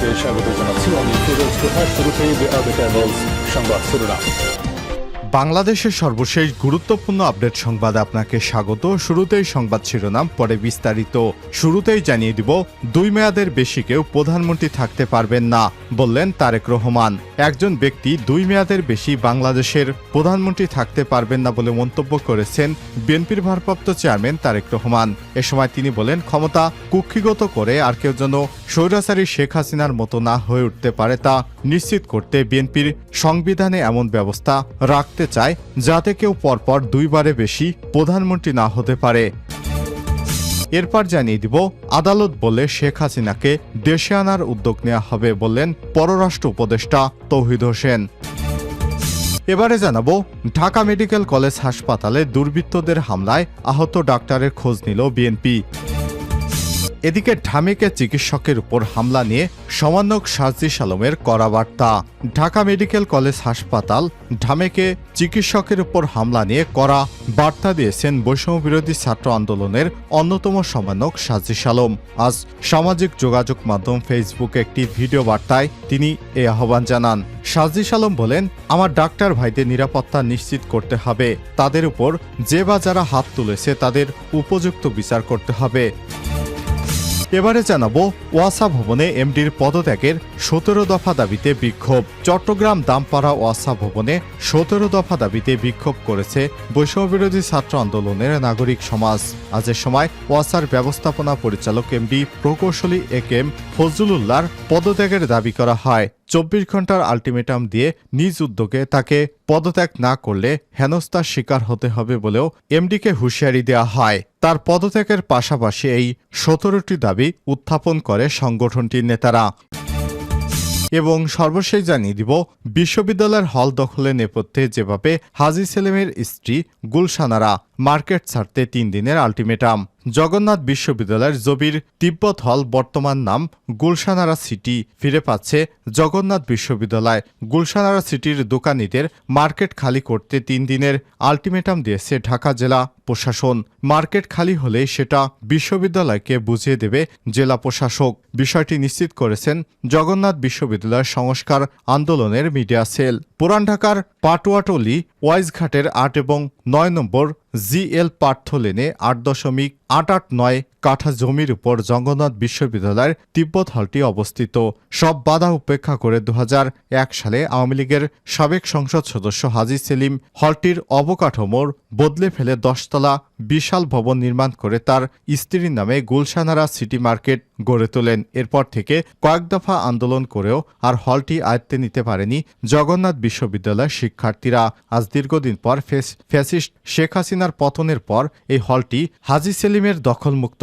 আপনাদেরকে স্বাগত জানাচ্ছি। আমি ফিরোজ প্রধান ক্যাবলস সংবাদ শিরোনাম বাংলাদেশের সর্বশেষ গুরুত্বপূর্ণ আপডেট সংবাদ আপনাকে স্বাগত। শুরুতেই সংবাদ শিরোনাম, পরে বিস্তারিত। শুরুতেই জানিয়ে দিব, দুই মেয়াদের বেশি কেউ প্রধানমন্ত্রী থাকতে পারবেন না। বললেন তারেক রহমান। একজন ব্যক্তি দুই মেয়াদের বেশি বাংলাদেশের প্রধানমন্ত্রী থাকতে পারবেন না বলে মন্তব্য করেছেন বিএনপির ভারপ্রাপ্ত চেয়ারম্যান তারেক রহমান। এ সময় তিনি বলেন, ক্ষমতা কুক্ষিগত করে আর কেউ যেন স্বৈরাচারী শেখ হাসিনার মতো না হয়ে উঠতে পারে তা নিশ্চিত করতে বিএনপির সংবিধানে এমন ব্যবস্থা রাখতে চায় যাতে কেউ পরপর দুইবারে বেশি প্রধানমন্ত্রী না হতে পারে। এরপর জানিয়ে দিব, আদালত বলে শেখ হাসিনাকে দেশে আনার উদ্যোগ নেওয়া হবে বললেন পররাষ্ট্র উপদেষ্টা তৌহিদ হোসেন। এবারে জানাব, ঢাকা মেডিকেল কলেজ হাসপাতালে দুর্বৃত্তদের হামলায় আহত ডাক্তারের খোঁজ নিল বিএনপি। এদিকে ঢামেকে চিকিৎসকের উপর হামলা নিয়ে সমন্বয়ক সাজিস আলমের করা বার্তা। ঢাকা মেডিকেল কলেজ হাসপাতাল ঢামেকে চিকিৎসকের উপর হামলা নিয়ে করা বার্তা দিয়েছেন বৈষম্য বিরোধী ছাত্র আন্দোলনের অন্যতম সমন্বয়ক সাজিস আলম আজ সামাজিক যোগাযোগ মাধ্যম ফেসবুকে একটি ভিডিও বার্তায় তিনি এই আহ্বান জানান। সাজিস আলম বলেন, আমার ডাক্তার ভাইদের নিরাপত্তা নিশ্চিত করতে হবে। তাদের উপর যে বা যারা হাত তুলেছে তাদের উপযুক্ত বিচার করতে হবে। এবারে জানাব ওয়াসা ভবনে এমডির পদত্যাগের সতেরো দফা দাবিতে বিক্ষোভ। চট্টগ্রাম দামপাড়া ওয়াসা ভবনে সতেরো দফা দাবিতে বিক্ষোভ করেছে বৈষম্যবিরোধী ছাত্র আন্দোলনের নাগরিক সমাজ। আজের সময় ওয়াসার ব্যবস্থাপনা পরিচালক এমডি প্রকৌশলী এ ফজলুল্লাহর পদত্যাগের দাবি করা হয়। চব্বিশ ঘণ্টার আলটিমেটাম দিয়ে নিজ উদ্যোগে তাকে পদত্যাগ না করলে হেনস্থার শিকার হতে হবে বলেও এমডিকে হুঁশিয়ারি দেওয়া হয়। তার পদত্যাগের পাশাপাশি এই সতেরোটি দাবি উত্থাপন করে সংগঠনটির নেতারা। এবং সর্বশেষ জানিয়ে দিব, বিশ্ববিদ্যালয়ের হল দখলের নেপথ্যে যেভাবে হাজি সেলিমের স্ত্রী গুলশানারা মার্কেট ছাড়তে তিন দিনের আলটিমেটাম। জগন্নাথ বিশ্ববিদ্যালয়ের জবির তিব্বত হল বর্তমান নাম গুলশানারা সিটি। ফিরে পাচ্ছে জগন্নাথ বিশ্ববিদ্যালয়। গুলশানারা সিটির দোকানিদের মার্কেট খালি করতে তিন দিনের আলটিমেটাম দিয়েছে ঢাকা জেলা প্রশাসন। মার্কেট খালি হলে সেটা বিশ্ববিদ্যালয়কে বুঝিয়ে দেবে জেলা প্রশাসক। বিষয়টি নিশ্চিত করেছেন জগন্নাথ বিশ্ববিদ্যালয়ের সংস্কার আন্দোলনের মিডিয়া সেল। পুরান ঢাকার পাটুয়াটলি ওয়াইজঘাটের আট এবং নয় নম্বর জিএল পার্থ লেনে আট দশমিক আট আট নয় কাঠা জমির উপর জগন্নাথ বিশ্ববিদ্যালয়ের তিব্বত হলটি অবস্থিত। সব বাধা উপেক্ষা করে দু হাজার এক সালে আওয়ামী লীগের সাবেক সংসদ সদস্য হাজি সেলিম হলটির অবকাঠামোর বদলে ফেলে দশতলা বিশাল ভবন নির্মাণ করে তার স্ত্রীর নামে গুলশানারা সিটি মার্কেট গড়ে তোলেন। এরপর থেকে কয়েক দফা আন্দোলন করেও আর হলটি আয়ত্তে নিতে পারেনি জগন্নাথ বিশ্ববিদ্যালয়ের শিক্ষার্থীরা। আজ দীর্ঘদিন পর ফ্যাসিস্ট শেখ হাসিনার পতনের পর এই হলটি হাজি সেলিমের দখলমুক্ত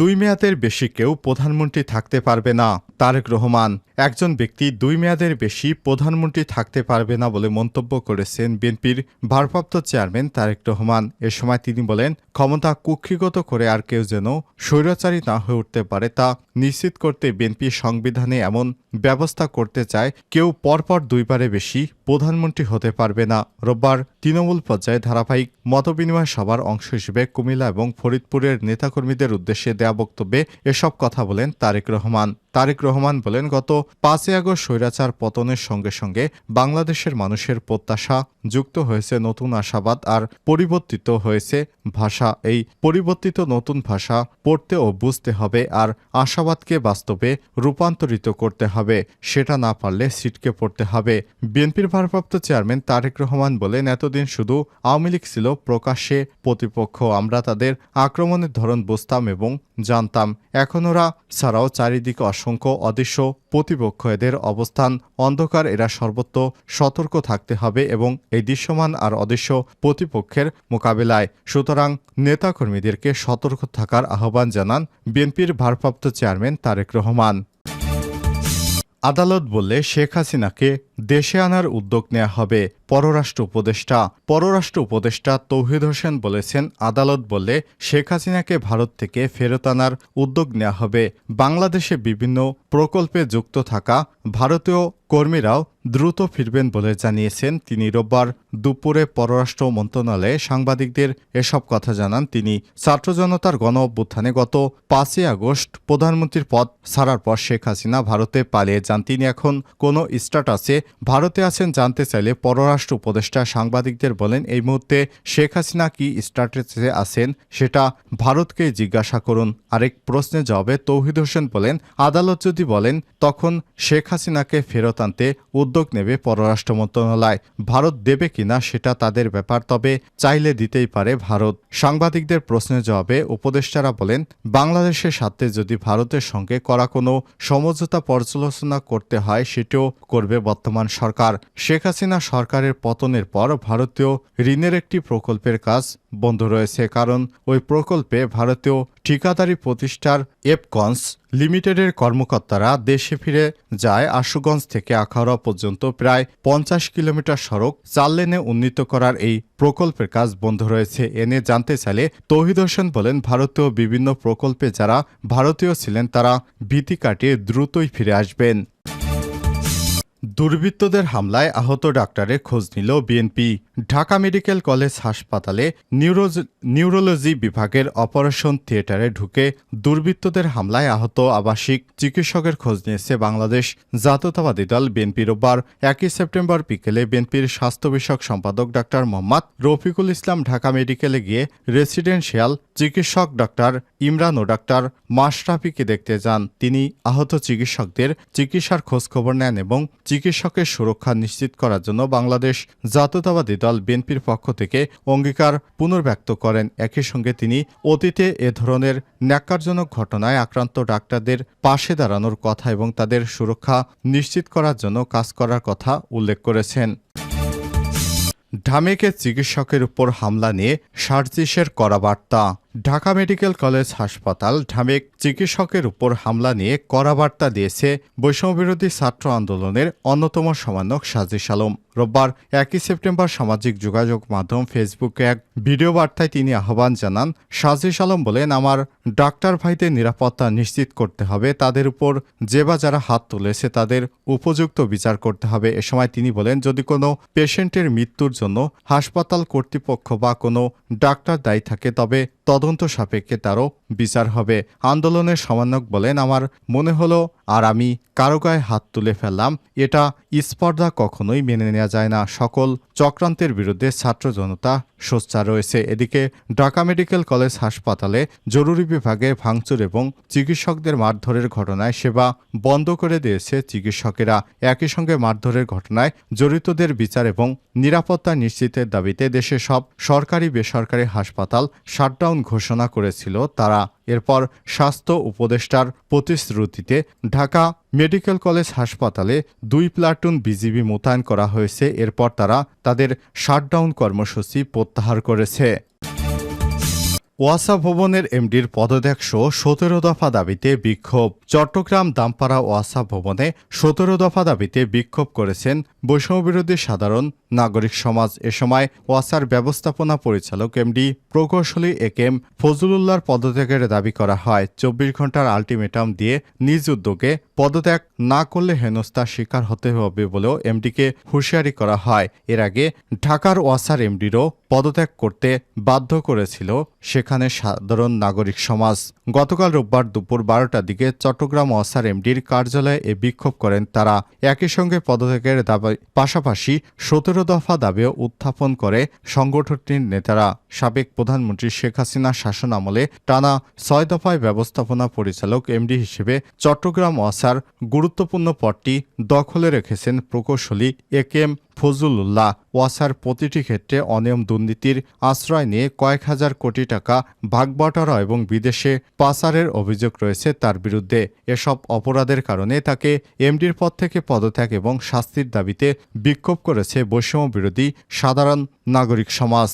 দুই মেয়াদের বেশি কেউ প্রধানমন্ত্রী থাকতে পারবে না। তারেক রহমান। একজন ব্যক্তি দুই মেয়াদের বেশি প্রধানমন্ত্রী থাকতে পারবে না বলে মন্তব্য করেছেন বিএনপির ভারপ্রাপ্ত চেয়ারম্যান তারেক রহমান। এ সময় তিনি বলেন, ক্ষমতা কুক্ষিগত করে আর কেউ যেন স্বৈরাচারী না হয়ে উঠতে পারে তা নিশ্চিত করতে বিএনপি সংবিধানে এমন ব্যবস্থা করতে চায়, কেউ পরপর দুইবারে বেশি প্রধানমন্ত্রী হতে পারবে না। রোববার তৃণমূল পর্যায়ে ধারাবাহিক মতবিনিময় সভার অংশ হিসেবে কুমিল্লা এবং ফরিদপুরের নেতাকর্মীদের উদ্দেশ্যে দেয়া বক্তব্যে এসব কথা বলেন তারেক রহমান। তারেক রহমান বলেন, গত পাঁচই আগস্ট স্বৈরাচার পতনের সঙ্গে সঙ্গে বাংলাদেশের মানুষের প্রত্যাশা যুক্ত হয়েছে নতুন আশাবাদ আর পরিবর্তিত হয়েছে ভাষা। এই পরিবর্তিত নতুন ভাষা পড়তে ও বুঝতে হবে আর আশাবাদকে বাস্তবে রূপান্তরিত করতে হবে, সেটা না পারলে সিটকে পড়তে হবে। বিএনপির ভারপ্রাপ্ত চেয়ারম্যান তারেক রহমান বলেন, এতদিন শুধু আওয়ামী লীগ ছিল প্রকাশ্যে প্রতিপক্ষ, আমরা তাদের আক্রমণের ধরন বুঝতাম এবং জানতাম, এখন ওরা ছাড়াও চারিদিকে অসংখ্য অদৃশ্য প্রতিপক্ষ। এদের অবস্থান অন্ধকার, এরা সর্বত্র সতর্ক থাকতে হবে এবং এই দৃশ্যমান আর অদৃশ্য প্রতিপক্ষের মোকাবেলায়। সুতরাং নেতাকর্মীদেরকে সতর্ক থাকার আহ্বান জানান বিএনপির ভারপ্রাপ্ত চেয়ারম্যান তারেক রহমান। আদালত বললে শেখ হাসিনাকে দেশে আনার উদ্যোগ নেওয়া হবে। পররাষ্ট্র উপদেষ্টা। পররাষ্ট্র উপদেষ্টা তৌহিদ হোসেন বলেছেন, আদালত বললে শেখ হাসিনাকে ভারত থেকে ফেরত আনার উদ্যোগ নেওয়া হবে। বাংলাদেশে বিভিন্ন প্রকল্পে যুক্ত থাকা ভারতীয় কর্মীরাও দ্রুত ফিরবেন বলে জানিয়েছেন তিনি। রোববার দুপুরে পররাষ্ট্র মন্ত্রণালয়ে সাংবাদিকদের এসব কথা জানান তিনি। ছাত্র জনতার গণ অভ্যুত্থানে গত পাঁচই আগস্ট প্রধানমন্ত্রীর পদ ছাড়ার পর শেখ হাসিনা ভারতে পালিয়ে যান। তিনি এখন কোনো স্ট্যাটাসে ভারতে আছেন জানতে চাইলে পররাষ্ট্র উপদেষ্টা সাংবাদিকদের বলেন, এই মুহূর্তে শেখ হাসিনা কি স্ট্যাটাসে আছেন সেটা ভারতকে জিজ্ঞাসা করুন। আরেক প্রশ্নের জবাবে তৌহিদ হোসেন বলেন, আদালত যদি বলেন, তখন শেখ হাসিনাকে ফেরত আনতে উদ্যোগ নেবে পররাষ্ট্র মন্ত্রণালয়। ভারত দেবে কিনা সেটা তাদের ব্যাপার, তবে চাইলে দিতেই পারে ভারত। সাংবাদিকদের প্রশ্নের জবাবে উপদেষ্টারা বলেন বাংলাদেশের সাথে যদি ভারতের সঙ্গে করা কোনো সমঝোতা পর্যালোচনা করতে হয়, সেটিও করবে বর্তমান সরকার। শেখ হাসিনা সরকারের পতনের পর ভারতীয় ঋণের একটি প্রকল্পের কাজ বন্ধ রয়েছে, কারণ ওই প্রকল্পে ভারতীয় ঠিকাদারি প্রতিষ্ঠার এপকনস লিমিটেডের কর্মকর্তারা দেশে ফিরে যায় আশুগঞ্জ থেকে আখাউড়া পর্যন্ত। প্রায় পঞ্চাশ কিলোমিটার সড়ক চার লেনে উন্নীত করার এই প্রকল্পের কাজ বন্ধ রয়েছে। এনে জানতে চাইলে তৌহিদ হোসেন বলেন, ভারতীয় বিভিন্ন প্রকল্পে যারা ভারতীয় ছিলেন, তারা ভীতি কাটিয়ে দ্রুতই ফিরে আসবেন। দুর্বৃত্তদের হামলায় আহত ডাক্তারের খোঁজ নিল বিএনপি। ঢাকা মেডিকেল কলেজ হাসপাতালে নিউরোজ- নিউরোলজি বিভাগের অপারেশন থিয়েটারে ঢুকে দুর্বৃত্তদের হামলায় আহত আবাসিক চিকিৎসকের খোঁজ নিয়েছে বাংলাদেশ জাতীয়তাবাদী দল বিএনপি। রোববার একই সেপ্টেম্বর বিকেলে বিএনপির স্বাস্থ্য বিষয়ক সম্পাদক ডাক্তার মোহাম্মদ রফিকুল ইসলাম ঢাকা মেডিকেলে গিয়ে রেসিডেন্সিয়াল চিকিৎসক ডাক্তার ইমরান ও ডাক্তার মাশরাফিকে দেখতে যান। তিনি আহত চিকিৎসকদের চিকিৎসার খোঁজখবর নেন এবং চিকিৎসকের সুরক্ষা নিশ্চিত করার জন্য বাংলাদেশ জাতীয়তাবাদী দল বিএনপির পক্ষ থেকে অঙ্গীকার পুনর্ব্যক্ত করেন। একই সঙ্গে তিনি অতীতে এ ধরনের ন্যাক্কারজনক ঘটনায় আক্রান্ত ডাক্তারদের পাশে দাঁড়ানোর কথা এবং তাদের সুরক্ষা নিশ্চিত করার জন্য কাজ করার কথা উল্লেখ করেছেন। ঢামেকে চিকিৎসকের উপর হামলা নিয়ে সার্জিসের করা বার্তা। ঢাকা মেডিকেল কলেজ হাসপাতাল ঢামেক চিকিৎসকের উপর হামলা নিয়ে কড়া বার্তা দিয়েছে বৈষম্যবিরোধী ছাত্র আন্দোলনের অন্যতম সমন্বয়ক সাজিস আলম রোববার একই সেপ্টেম্বর সামাজিক যোগাযোগ মাধ্যম ফেসবুকে এক ভিডিও বার্তায় তিনি আহ্বান জানান সাজিস আলম বলেন, আমার ডাক্তার ভাইদের নিরাপত্তা নিশ্চিত করতে হবে, তাদের উপর যে বা যারা হাত তুলেছে তাদের উপযুক্ত বিচার করতে হবে। এ সময় তিনি বলেন, যদি কোনো পেশেন্টের মৃত্যুর জন্য হাসপাতাল কর্তৃপক্ষ বা কোনো ডাক্তার দায়ী থাকে, তবে তদন্ত সাপেক্ষে তারও বিচার হবে। আন্দোলনের সমন্বয়ক বলেন, আমার মনে হলো আর আমি কারও গায়ে হাত তুলে ফেললাম। এটা স্পর্ধা কখনোই মেনে নেওয়া যায় না। সকল চক্রান্তের বিরুদ্ধে ছাত্র জনতা সোচ্চার রয়েছে। এদিকে ঢাকা মেডিকেল কলেজ হাসপাতালে জরুরি বিভাগে ভাঙচুর এবং চিকিৎসকদের মারধরের ঘটনায় সেবা বন্ধ করে দিয়েছে চিকিৎসকেরা। একই সঙ্গে মারধরের ঘটনায় জড়িতদের বিচার এবং নিরাপত্তা নিশ্চিতের দাবিতে দেশে সব সরকারি বেসরকারি হাসপাতাল শাটডাউন ঘোষণা করেছিল তারা। এরপর স্বাস্থ্য উপদেষ্টার প্রতিশ্রুতিতে ঢাকা মেডিকেল কলেজ হাসপাতালে দুই প্লাটুন বিজিবি মোতায়েন করা হয়েছে। এরপর তারা তাদের শাটডাউন কর্মসূচি প্রত্যাহার করেছে। ওয়াসা ভবনের এমডির পদত্যাগ সহ সতেরো দফা দাবিতে বিক্ষোভ। চট্টগ্রাম দামপাড়া ওয়াসা ভবনে সতেরো দফা দাবিতে বিক্ষোভ করেছেন বৈষম্যবিরোধী সাধারণ নাগরিক সমাজ। এ সময় ওয়াসার ব্যবস্থাপনা পরিচালক এমডি প্রকৌশলী এ কেম ফজলুল্লাহর পদত্যাগের দাবি করা হয়। চব্বিশ ঘণ্টার আলটিমেটাম দিয়ে নিজ উদ্যোগে পদত্যাগ না করলে হেনস্থার শিকার হতে হবে বলেও এমডিকে হুঁশিয়ারি করা হয়। এর আগে ঢাকার ওয়াসার এমডিরও পদত্যাগ করতে বাধ্য করেছিল সেখানে সাধারণ নাগরিক সমাজ। গতকাল রোববার দুপুর বারোটার দিকে চট্টগ্রাম অসার এমডির কার্যালয়ে এ বিক্ষোভ করেন তারা। একই সঙ্গে পদত্যাগের দাবি পাশাপাশি সতেরো দফা দাবিও উত্থাপন করে সংগঠনটির নেতারা। সাবেক প্রধানমন্ত্রী শেখ হাসিনা শাসন আমলে টানা ছয় দফায় ব্যবস্থাপনা পরিচালক এমডি হিসেবে চট্টগ্রাম অসার গুরুত্বপূর্ণ পদটি দখলে রেখেছেন প্রকৌশলী এ কে এম ফজলুল্লাহ ওয়াসার প্রতিটি ক্ষেত্রে অনিয়ম দুর্নীতির আশ্রয় নিয়ে কয়েক হাজার কোটি টাকা ভাগবাটারা এবং বিদেশে পাচারের অভিযোগ রয়েছে তার বিরুদ্ধে। এসব অপরাধের কারণে তাকে এমডির পদ থেকে পদত্যাগ এবং শাস্তির দাবিতে বিক্ষোভ করেছে বৈষম্য বিরোধী সাধারণ নাগরিক সমাজ।